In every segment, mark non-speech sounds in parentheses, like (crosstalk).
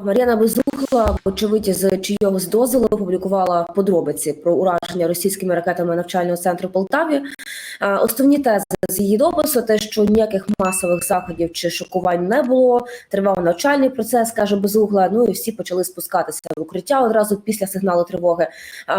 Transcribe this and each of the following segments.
Мар'яна Безугла, вочевидь, з чийогось дозволу опублікувала подробиці про ураження російськими ракетами навчального центру Полтаві. Основні тези з її допису: те, що ніяких масових заходів чи шокувань не було. Тривав навчальний процес, каже Безугла. Ну і всі почали спускатися в укриття одразу після сигналу тривоги.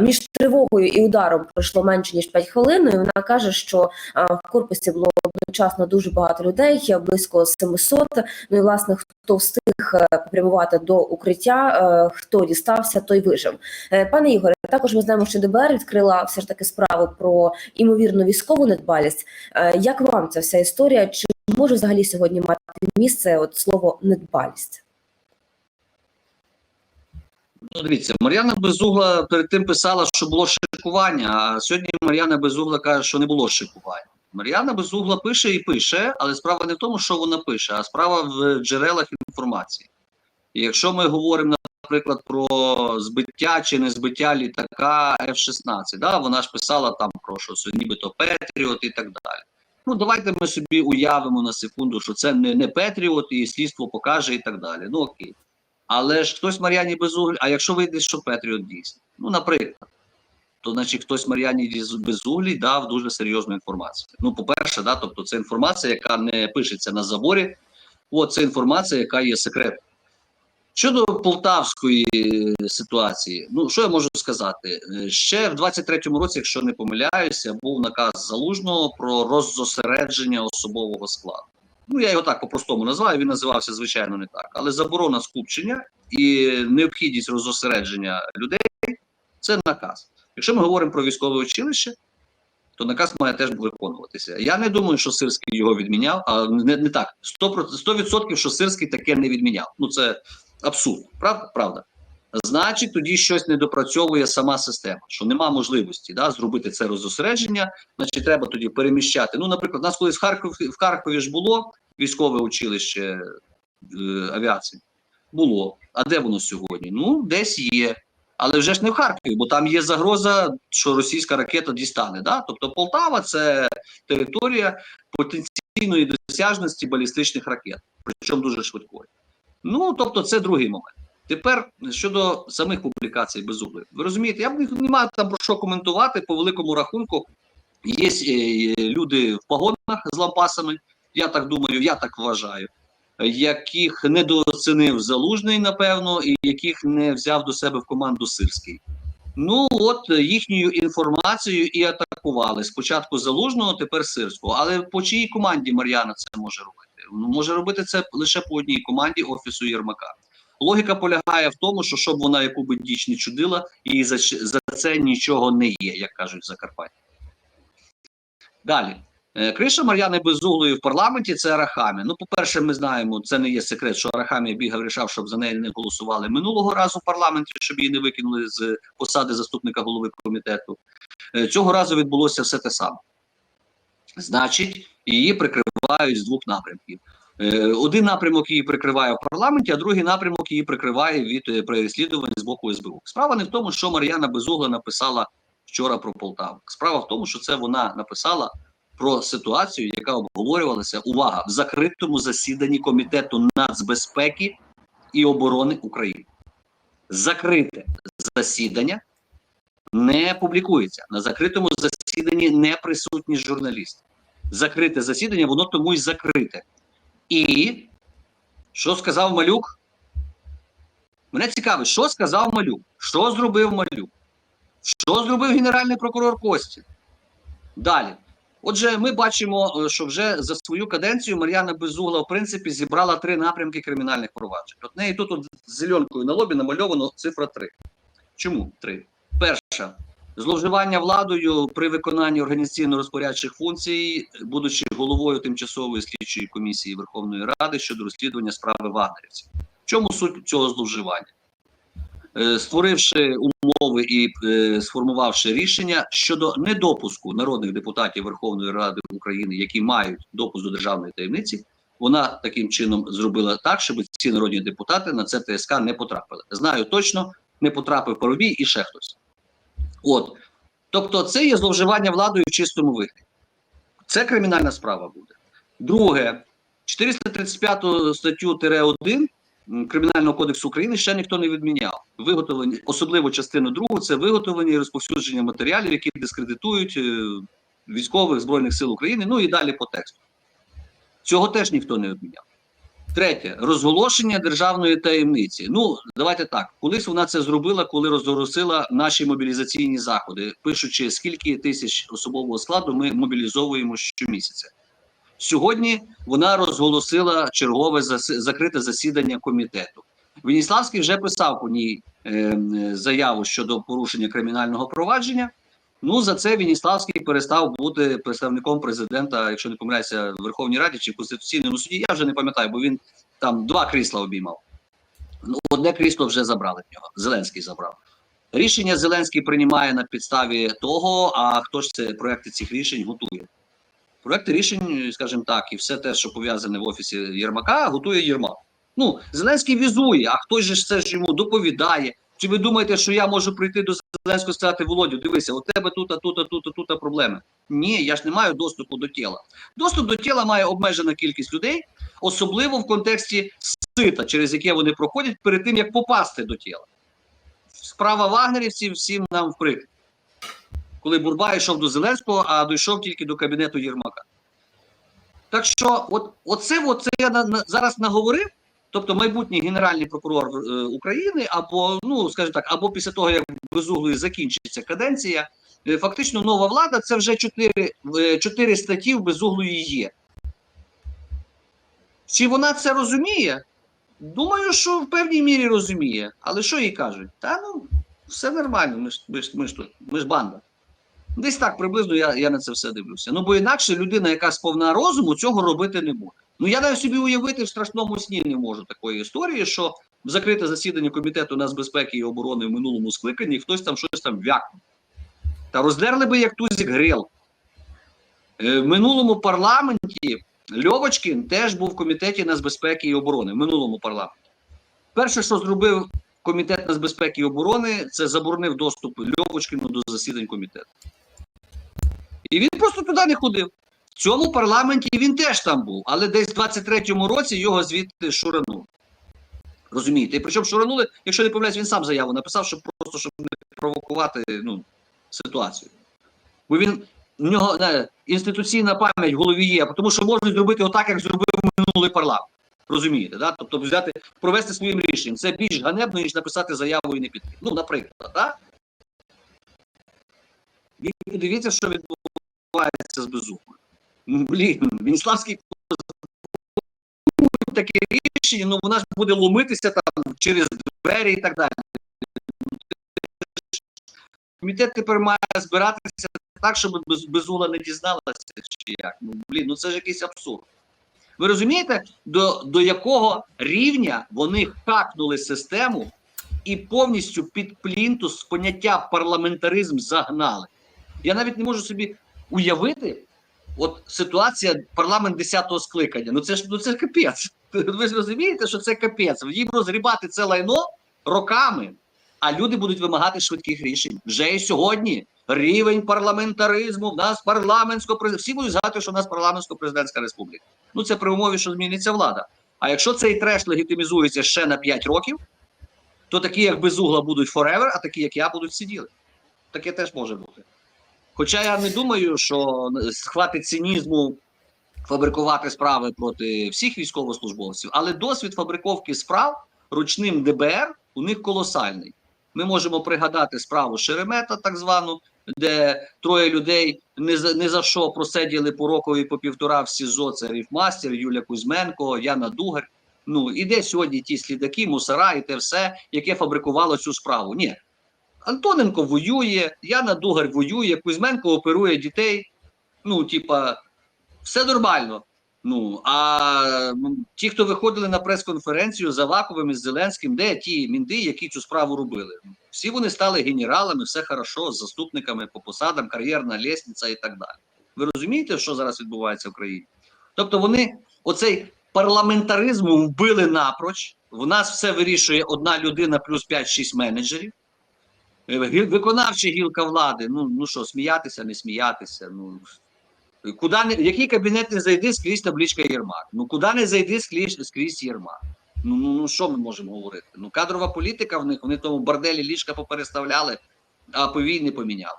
Між тривогою і ударом пройшло менше ніж 5 хвилин. І вона каже, що в корпусі було одночасно дуже багато людей, близько 700. Ну і власне хто встиг е, попрямувати до укриття, е, хто дістався, той вижив. Е, Пане Ігоре, також ми знаємо, що ДБР відкрила все ж таки справу про імовірну військову недбалість. Як вам ця вся історія? Чи може взагалі сьогодні мати місце от слово недбалість? Ну, дивіться, Мар'яна Безугла перед тим писала, що було шикування, а сьогодні Мар'яна Безугла каже, що не було шикування. Мар'яна Безугла пише і пише, але справа не в тому, що вона пише, а справа в джерелах інформації. І якщо ми говоримо, наприклад, про збиття чи не збиття літака F-16, да, вона ж писала там про що, що нібито Петріот і так далі. Ну, давайте ми собі уявимо на секунду, що це не, не Петріот, і слідство покаже і так далі. Ну окей. Але ж хтось Мар'яні Безуглі, а якщо вийде, що Петріот дійсно, ну, наприклад, то значить хтось Мар'яні Безуглій дав дуже серйозну інформацію. Ну, по-перше, да, тобто це інформація, яка не пишеться на заборі, от це інформація, яка є секретною. Щодо полтавської е, ситуації, ну що я можу сказати? Е, Ще в 23-му році, якщо не помиляюся, був наказ залужного про роззосередження особового складу. Ну я його так по-простому називаю. Він називався звичайно не так, але заборона скупчення і необхідність роззосередження людей це наказ. Якщо ми говоримо про військове училище, то наказ має теж виконуватися. Я не думаю, що Сирський його відміняв, а не, не так. 100%, 100% що Сирський таке не відміняв. Ну це абсурд, правда? Правда. Значить, тоді щось не допрацьовує сама система, що нема можливості да, зробити це роззосередження, значить, треба тоді переміщати. Ну, наприклад, у нас колись в Харкові, в Харкові ж було військове училище е, авіації. Було. А де воно сьогодні? Ну, десь є. Але вже ж не в Харкові, бо там є загроза, що російська ракета дістане. Да? Тобто Полтава це територія потенційної досяжності балістичних ракет, причому дуже швидкої. Ну, тобто, це другий момент. Тепер щодо самих публікацій безуглих. Ви розумієте, я б не маю там про що коментувати по великому рахунку. Є е, люди в погонах з лампасами, я так думаю, я так вважаю, яких недооцінив залужний, напевно, і яких не взяв до себе в команду Сирський. Ну от їхньою інформацією і атакували спочатку залужного, тепер сирського. Але по чиїй команді Мар'яна це може робити? Ну, може робити це лише по одній команді офісу Єрмака. Логіка полягає в тому, що щоб вона яку би діч не чудила, і за, за це нічого не є, як кажуть в Закарпатті. Далі. Е, Криша Мар'яни Безуглої в парламенті це Арахамі. Ну, по-перше, ми знаємо, це не є секрет, що Арахамі бігав рішав, щоб за неї не голосували минулого разу в парламенті, щоб її не викинули з посади заступника голови комітету. Е, Цього разу відбулося все те саме. Значить, її прикривають з двох напрямків. Е, Один напрямок її прикриває в парламенті, а другий напрямок її прикриває від переслідувань з боку СБУ. Справа не в тому, що Мар'яна Безугла написала вчора про Полтаву. Справа в тому, що це вона написала про ситуацію, яка обговорювалася увага в закритому засіданні комітету нацбезпеки і оборони України. Закрите засідання не публікується. На закритому засіданні не присутні журналісти. Закрите засідання, воно тому й закрите. І що сказав Малюк? Мене цікавить, що сказав Малюк? Що зробив Малюк? Що зробив генеральний прокурор Костін? Далі. Отже, ми бачимо, е, що вже за свою каденцію Мар'яна Безугла, в принципі, зібрала три напрямки кримінальних проваджень. От неї тут от з зеленкою на лобі намальовано цифра 3. Чому 3? Перша зловживання владою при виконанні організаційно-розпорядчих функцій, будучи головою тимчасової слідчої комісії Верховної Ради щодо розслідування справи вагнерівців. В чому суть цього зловживання? Е, Створивши умови і е, сформувавши рішення щодо недопуску народних депутатів Верховної Ради України, які мають допуск до державної таємниці, вона таким чином зробила так, щоб ці народні депутати на це ТСК не потрапили. Знаю точно, не потрапив Парубій і ще хтось. От. Тобто, це є зловживання владою в чистому вигляді. Це кримінальна справа буде. Друге, 435 статтю 1 м, Кримінального кодексу України ще ніхто не відміняв. Виготовлення, особливо частину другу, це виготовлення і розповсюдження матеріалів, які дискредитують е, військових збройних сил України. Ну і далі по тексту. Цього теж ніхто не відміняв. Третє розголошення державної таємниці. Ну давайте так. Колись вона це зробила, коли розголосила наші мобілізаційні заходи, пишучи скільки тисяч особового складу ми мобілізовуємо щомісяця. Сьогодні вона розголосила чергове зас- закрите засідання комітету. Веніславський вже писав по ній е, заяву щодо порушення кримінального провадження. Ну за це Веніславський перестав бути представником президента, якщо не помиляюся, в Верховній Раді чи Конституційному суді. Я вже не пам'ятаю, бо він там два крісла обіймав. Ну, одне крісло вже забрали в нього. Зеленський забрав. Рішення Зеленський приймає на підставі того, а хто ж це проекти цих рішень готує. Проекти рішень, скажімо так, і все те, що пов'язане в офісі Єрмака, готує Єрмак. Ну, Зеленський візує, а хтось же це ж йому доповідає. Чи ви думаєте, що я можу прийти до Зеленського і сказати, Володю, дивися, у тебе тут, а тут, а тут, а тут проблеми? Ні, я ж не маю доступу до тіла. Доступ до тіла має обмежена кількість людей, особливо в контексті сита, через яке вони проходять перед тим, як попасти до тіла. Справа вагнерівців всім нам вприк. Коли Бурба йшов до Зеленського, а дійшов тільки до кабінету Єрмака. Так що, от, оце, оце я на, на, зараз наговорив. Тобто майбутній генеральний прокурор е, України, або, ну скажімо так, або після того, як безуглої закінчиться каденція, е, фактично нова влада це вже чотири, е, чотири статті безуглої є. Чи вона це розуміє? Думаю, що в певній мірі розуміє. Але що їй кажуть? Та ну, все нормально, ми ж, ми ж, ми ж тут, ми ж банда. Десь так приблизно я, я на це все дивлюся. Ну, бо інакше людина, яка сповна розуму, цього робити не може. Ну я навіть собі уявити в страшному сні не можу такої історії, що в закрите засідання комітету нацбезпеки і оборони в минулому скликанні хтось там щось там вякнув. Та роздерли би як тузик грил. Е, В минулому парламенті Льовочкін теж був в комітеті нацбезпеки і оборони. В минулому парламенті. Перше, що зробив комітет нацбезпеки і оборони, це заборонив доступ Льовочкіну до засідань комітету. І він просто туди не ходив. В цьому парламенті він теж там був, але десь в 23-му році його звідти шуранули. Розумієте? І причому шуранули, якщо не помиляюсь, він сам заяву написав, щоб просто щоб не провокувати ну, ситуацію. Бо він в нього не, інституційна пам'ять в голові є, тому що можуть зробити отак, як зробив минулий парламент. Розумієте, да? тобто взяти, провести своїм рішенням. Це більш ганебно, ніж написати заяву і не піти. Ну, наприклад, так? І подивіться, що відбувається з безумою. Ну, блін, Вінславський таке рішення, ну вона ж буде ломитися там через двері і так далі. Комітет тепер має збиратися так, щоб без, безула не дізналася, чи як. Ну, блін, ну це ж якийсь абсурд. Ви розумієте, до, до якого рівня вони хакнули систему і повністю під плінтус поняття парламентаризм загнали? Я навіть не можу собі уявити, от ситуація парламент 10-го скликання. Ну це ж ну це капець. (laughs) Ви ж розумієте, що це капець. Їм розгрібати це лайно роками, а люди будуть вимагати швидких рішень. Вже і сьогодні рівень парламентаризму в нас парламентсько всі будуть згадувати, що в нас парламентсько-президентська республіка. Ну це при умові, що зміниться влада. А якщо цей треш легітимізується ще на 5 років, то такі, як безугла, будуть forever, а такі, як я, будуть сиділи. Таке теж може бути. Хоча я не думаю, що хватить цинізму фабрикувати справи проти всіх військовослужбовців, але досвід фабриковки справ ручним ДБР у них колосальний. Ми можемо пригадати справу Шеремета, так звану, де троє людей не за не за що просиділи по рокові по півтора в СІЗО. Це Ріфмастер, Юля Кузьменко, Яна Дугар. Ну і де сьогодні ті слідаки, мусора і те все, яке фабрикувало цю справу? Ні. Антоненко воює, Яна Дугар воює, Кузьменко оперує дітей. Ну, типа, все нормально. Ну а ті, хто виходили на прес-конференцію за Ваковим із Зеленським, де ті мінди, які цю справу робили? Всі вони стали генералами, все хорошо, з заступниками по посадам, кар'єрна лісниця і так далі. Ви розумієте, що зараз відбувається в країні? Тобто, вони оцей парламентаризм вбили напроч. В нас все вирішує одна людина плюс 5-6 менеджерів. Виконавча гілка влади. Ну ну що, сміятися, не сміятися. Ну Куди не, в який кабінет не зайди, скрізь табличка Єрмак. Ну куди не зайди, скрізь, скрізь Єрмак. Ну, ну, ну що ми можемо говорити? Ну, кадрова політика в них, вони тому борделі ліжка попереставляли, а повій не поміняли.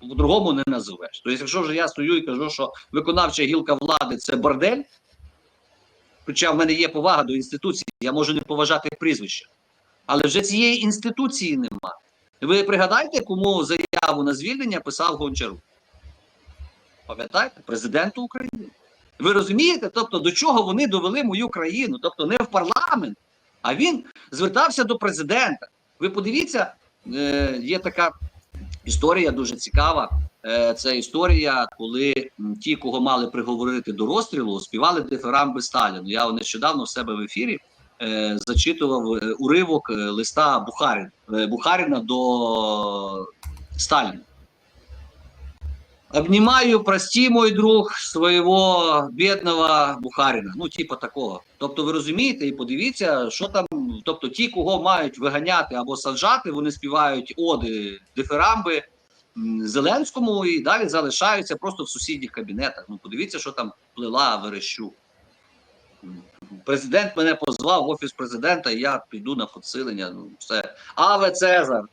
По-другому не називеш. Тобто, якщо вже я стою і кажу, що виконавча гілка влади це бордель, хоча в мене є повага до інституції, я можу не поважати прізвище. Але вже цієї інституції нема. Ви пригадайте, кому заяву на звільнення писав Гончарук? Пам'ятаєте? Президенту України. Ви розумієте, тобто до чого вони довели мою країну? Тобто не в парламент, а він звертався до президента. Ви подивіться, е, є така історія дуже цікава. Е, це історія, коли ті, кого мали приговорити до розстрілу, співали дифирамби Сталіну. Я нещодавно в себе в ефірі зачитував е, уривок е, листа Бухарина, е, Бухарина до Сталіна. Обнимаю, прости, мой друг, своего бідного Бухарина. Ну, типу такого. Тобто, ви розумієте, і подивіться, що там. Тобто, ті, кого мають виганяти або саджати, вони співають оди, дифирамби Зеленському і далі залишаються просто в сусідніх кабінетах. Ну, подивіться, що там плела Верещук. Президент мене позвав в офіс президента, і я піду на підсилення. Ну, все. Аве Цезар.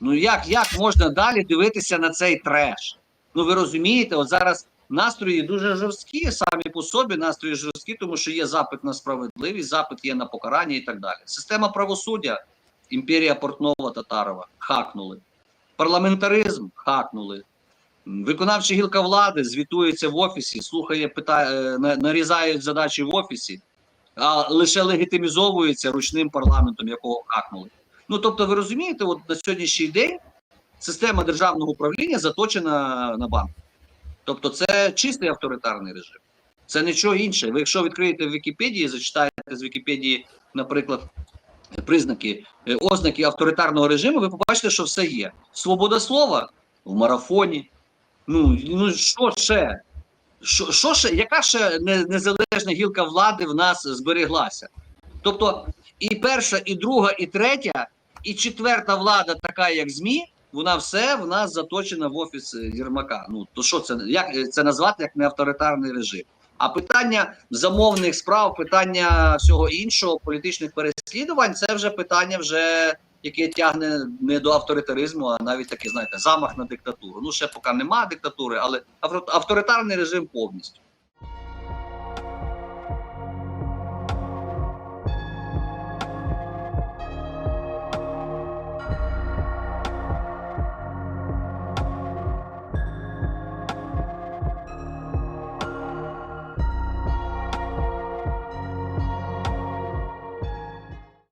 Ну як, як можна далі дивитися на цей треш? Ну ви розумієте, от зараз настрої дуже жорсткі, самі по собі настрої жорсткі, тому що є запит на справедливість, запит є на покарання і так далі. Система правосуддя, імперія Портнова Татарова, хакнули. Парламентаризм хакнули. Виконавча гілка влади звітується в офісі, слухає, питає, на- нарізають задачі в офісі, а лише легітимізовується ручним парламентом, якого хакнули. Ну тобто, ви розумієте, от на сьогоднішній день система державного управління заточена на банк. Тобто, це чистий авторитарний режим. Це нічого інше. Ви якщо відкриєте в Вікіпедії, зачитаєте з Вікіпедії, наприклад, признаки, е, ознаки авторитарного режиму, ви побачите, що все є. Свобода слова в марафоні. Ну, ну що ще? Що, що ще? Яка ще незалежна гілка влади в нас збереглася? Тобто, і перша, і друга, і третя, і четверта влада, така як ЗМІ, вона все в нас заточена в офіс Єрмака. Ну то що це як це назвати як не авторитарний режим? А питання замовних справ, питання всього іншого, політичних переслідувань, це вже питання, вже яке тягне не до авторитаризму, а навіть таке, знаєте, замах на диктатуру. Ну ще поки нема диктатури, але авто- авторитарний режим повністю.